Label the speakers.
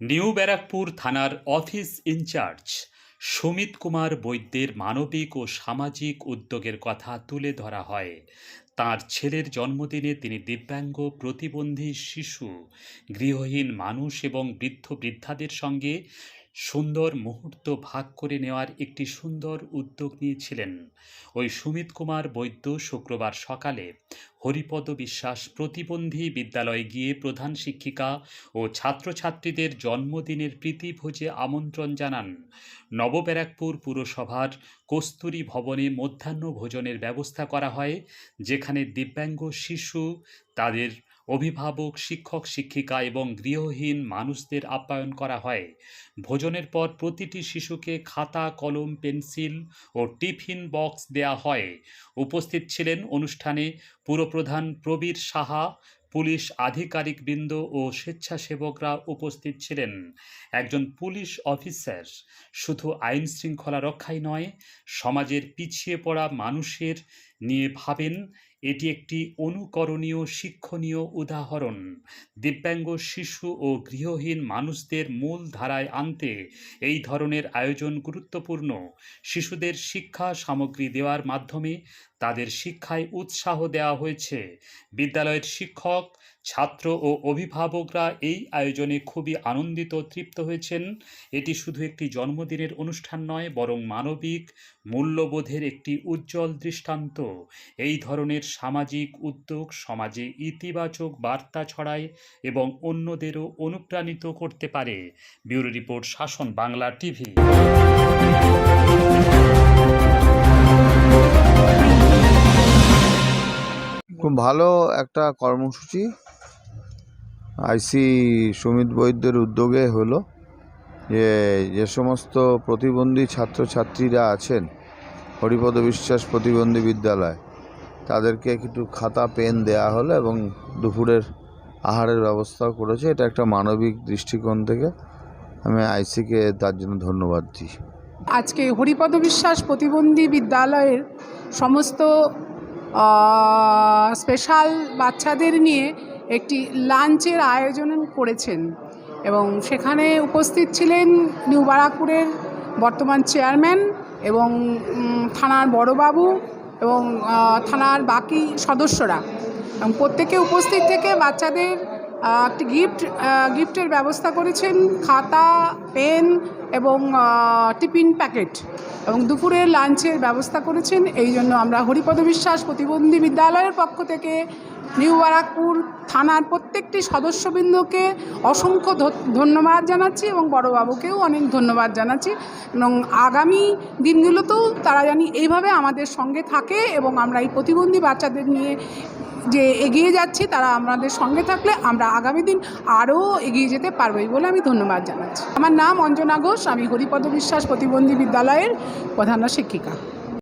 Speaker 1: New Barrackpore থানার office in charge Sumit Kumar বৈদ্যের মানবিক ও সামাজিক উদ্যোগের কথা তুলে ধরা হয়। তার ছেলের জন্মদিনে তিনি দিব্যাঙ্গ প্রতিবন্ধী শিশু, গৃহহীন মানুষ এবং বৃদ্ধ বৃদ্ধাদের সঙ্গে সুন্দর মুহূর্ত ভাগ করে নেওয়ার একটি সুন্দর উদ্যোগ নিয়েছিলেন। ওই সুমিত কুমার বৈদ্য শুক্রবার সকালে হরিপদ বিশ্বাস প্রতিবন্ধী বিদ্যালয়ে গিয়ে প্রধান শিক্ষিকা ও ছাত্রছাত্রীদের জন্মদিনের প্রীতিভোজে আমন্ত্রণ জানান। নবব্যারাকপুর পুরসভার কস্তুরী ভবনে মধ্যাহ্ন ভোজনের ব্যবস্থা করা হয়, যেখানে দিব্যাঙ্গ শিশু তাদের অভিভাবক, শিক্ষক, শিক্ষিকা এবং গৃহহীন মানুষদের আপ্যায়ন করা হয়। ভোজনের পর প্রতিটি শিশুকে খাতা, কলম, পেন্সিল ও টিফিন বক্স দেয়া হয়। উপস্থিত ছিলেন অনুষ্ঠানে পুরপ্রধান প্রবীর সাহা, পুলিশ আধিকারিকবৃন্দ ও স্বেচ্ছাসেবকরা উপস্থিত ছিলেন। একজন পুলিশ অফিসার শুধু আইন শৃঙ্খলা রক্ষাই নয়, সমাজের পিছিয়ে পড়া মানুষের নিয়ে ভাবেন এটি একটি অনুকরণীয় শিক্ষণীয় উদাহরণ। দিব্যাঙ্গ শিশু ও গৃহহীন মানুষদের মূল ধারায় আনতে এই ধরনের আয়োজন গুরুত্বপূর্ণ। শিশুদের শিক্ষা সামগ্রী দেওয়ার মাধ্যমে তাদের শিক্ষায় উৎসাহ দেওয়া হয়েছে। বিদ্যালয়ের শিক্ষক ছাত্র ও অভিভাবকরা এই আয়োজনে খুবই আনন্দিত, তৃপ্ত হয়েছেন। এটি শুধু একটি জন্মদিনের অনুষ্ঠান নয়, বরং মানবিক মূল্যবোধের একটি উজ্জ্বল দৃষ্টান্ত। এই ধরনের সামাজিক উদ্যোগ সমাজে ইতিবাচক বার্তা ছড়ায় এবং অন্যদেরও অনুপ্রাণিত করতে পারে। ব্যুরো রিপোর্ট, শাসন বাংলা টিভি।
Speaker 2: খুব ভালো একটা কর্মসূচি। আইসি সুমিত বৈদ্যের উদ্যোগে হলো যে যে সমস্ত প্রতিবন্ধী ছাত্রছাত্রীরা আছেন হরিপদ বিশ্বাস প্রতিবন্ধী বিদ্যালয়, তাদেরকে একটু খাতা, পেন দেয়া হলো এবং দুপুরের আহারের ব্যবস্থাও করেছে। এটা একটা মানবিক দৃষ্টিকোণ থেকে আমি আইসিকে তার জন্য ধন্যবাদ দিই।
Speaker 3: আজকে হরিপদ বিশ্বাস প্রতিবন্ধী বিদ্যালয়ের সমস্ত স্পেশাল বাচ্চাদের নিয়ে একটি লাঞ্চের আয়োজন করেছেন এবং সেখানে উপস্থিত ছিলেন নিউ বারাকপুরের বর্তমান চেয়ারম্যান এবং থানার বড়বাবু এবং থানার বাকি সদস্যরা। এবং প্রত্যেকে উপস্থিত থেকে বাচ্চাদের একটি গিফট গিফটের ব্যবস্থা করেছেন, খাতা, পেন এবং টিফিন প্যাকেট এবং দুপুরের লাঞ্চের ব্যবস্থা করেছেন। এই জন্য আমরা হরিপদ বিশ্বাস প্রতিবন্ধী বিদ্যালয়ের পক্ষ থেকে নিউ বারাকপুর থানার প্রত্যেকটি সদস্যবৃন্দকে অসংখ্য ধন্যবাদ জানাচ্ছি এবং বড়বাবুকেও অনেক ধন্যবাদ জানাচ্ছি। এবং আগামী দিনগুলোতেও তারা জানি এইভাবে আমাদের সঙ্গে থাকে এবং আমরা এই প্রতিবন্ধী বাচ্চাদের নিয়ে যে এগিয়ে যাচ্ছি, তারা আমাদের সঙ্গে থাকলে আমরা আগামী দিন আরও এগিয়ে যেতে পারবোই বলে আমি ধন্যবাদ জানাচ্ছি। আমার নাম অঞ্জনা ঘোষ, আমি হরিপদ বিশ্বাস প্রতিবন্ধী বিদ্যালয়ের প্রধান শিক্ষিকা।